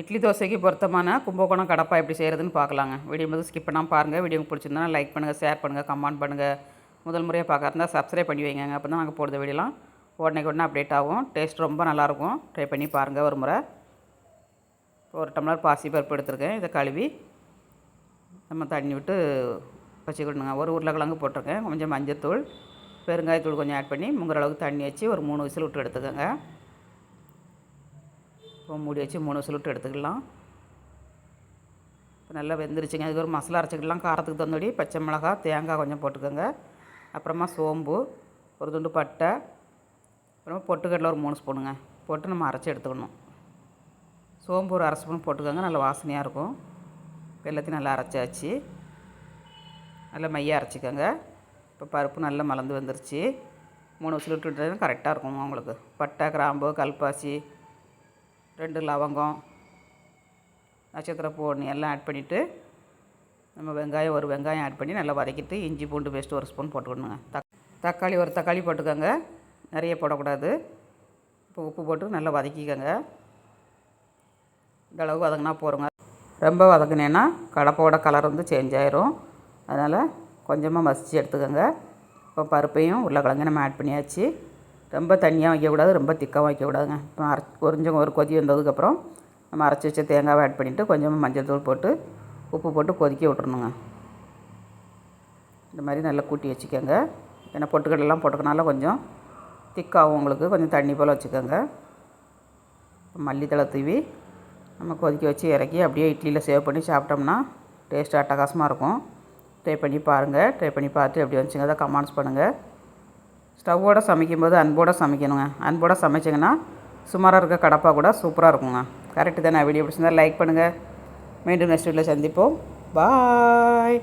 இட்லி தோசைக்கு பொருத்தமான கும்பகோணம் கடப்பா எப்படி செய்கிறதுன்னு பார்க்கலாங்க. வீடியோ முதல் ஸ்கிப் பண்ணாமல் பாருங்கள் வீடியோ பிடிச்சிருந்தா லைக் பண்ணுங்கள் ஷேர் பண்ணுங்கள் கமெண்ட் பண்ணுங்கள் முதல் முறையாக பார்க்கறதா சப்ஸ்கிரைப் பண்ணி வைங்க அப்போ தான் நாங்கள் போடுற வீடியோலாம் உடனே உடனே அப்டேட் ஆகும். டேஸ்ட் ரொம்ப நல்லாயிருக்கும். ட்ரை பண்ணி பாருங்கள் ஒரு முறை. ஒரு டம்ளர் பாசி பருப்பு எடுத்துருக்கேன். இதை கழுவி நம்ம தண்ணி விட்டு வச்சுக்கிடணுங்க ஒரு உருளைக்கிழங்கு போட்டிருக்கேன். கொஞ்சம் மஞ்சத்தூள் பெருங்காயத்தூள் கொஞ்சம் ஆட் பண்ணி முங்குற அளவுக்கு தண்ணி வச்சு ஒரு மூணு விசில் விட்டு எடுத்துக்கோங்க. இப்போ மூடி வச்சு மூணு விசில் எடுத்துக்கலாம். இப்போ நல்லா வெந்துருச்சுங்க. அதுக்கு ஒரு மசாலா அரைச்சிக்கலாம். காரத்துக்கு தந்தபடி பச்சை மிளகாய் தேங்காய் கொஞ்சம் போட்டுக்கோங்க. அப்புறமா சோம்பு ஒரு துண்டு பட்டை அப்புறமா பொட்டுக்கடலை ஒரு மூணு ஸ்பூனுங்க. போட்டு நம்ம அரைச்சி எடுத்துக்கணும். சோம்பு ஒரு அரை ஸ்பூன் போட்டுக்கோங்க. நல்லா வாசனையாக இருக்கும். எல்லாத்தையும் நல்லா அரைச்சாச்சு. நல்லா மையாக அரைச்சிக்கோங்க. இப்போ பருப்பு நல்லா மலர்ந்து வந்துருச்சு. மூணு விசில் விட்டுட்டு கரெக்டாக இருக்கும் உங்களுக்கு. பட்டை கிராம்பு கல்பாசி ரெண்டு லவங்கம் நட்சத்திர ஒன்று எல்லாம் ஆட் பண்ணிவிட்டு நம்ம வெங்காயம் ஒரு வெங்காயம் ஆட் பண்ணி நல்லா வதக்கிட்டு இஞ்சி பூண்டு பேஸ்ட்டு ஒரு ஸ்பூன் போட்டுக்கணுங்க. தக் தக்காளி ஒரு தக்காளி போட்டுக்கோங்க. நிறைய போடக்கூடாது. இப்போ உப்பு போட்டு நல்லா வதக்கிக்கோங்க. இந்தளவு வதங்கினா போகிறோங்க ரொம்ப வதங்கினேன்னா கடப்போட கலர் வந்து சேஞ்ச் ஆயிரும். அதனால் கொஞ்சமாக மசிச்சு எடுத்துக்கோங்க. இப்போ பருப்பையும் உருளைக்கிழங்கு நம்ம ஆட் பண்ணியாச்சு. ரொம்ப தண்ணியாக வைக்கக்கூடாது ரொம்ப திக்காக வைக்கக்கூடாதுங்க. இப்போ அரை கொஞ்சம் ஒரு கொதி வந்ததுக்கப்புறம் நம்ம அரைச்சி வச்ச தேங்காவை ஆட் பண்ணிவிட்டு கொஞ்சமாக மஞ்சள் தூள் போட்டு உப்பு போட்டு கொதிக்க விட்றணுங்க இந்த மாதிரி நல்லா கூட்டி வச்சுக்கோங்க. ஏன்னா பொட்டுக்கடலாம் போட்டுக்கனால கொஞ்சம் திக்காகும் உங்களுக்கு கொஞ்சம் தண்ணி போல் வச்சுக்கோங்க. மல்லித்தலை தூவி நம்ம கொதிக்க வச்சு இறக்கி அப்படியே இட்லியில் சேவ் பண்ணி சாப்பிட்டோம்னா டேஸ்ட் அட்டகாசமாக இருக்கும். ட்ரை பண்ணி பாருங்கள் ட்ரை பண்ணி பார்த்து எப்படி வந்துச்சுங்க அதை கமெண்ட்ஸ் பண்ணுங்கள் ஸ்டவ்வோடு சமைக்கும்போது அன்போடு சமைக்கணுங்க. அன்போடு சமைச்சிங்கன்னா சுமாராக இருக்க கடப்பா கூட சூப்பராக இருக்குங்க. கரெக்டு தானே? வீடியோ பிடிச்சிருந்தா லைக் பண்ணுங்கள் மீண்டும் நெக்ஸ்ட் வீட்டில் சந்திப்போம். பாய்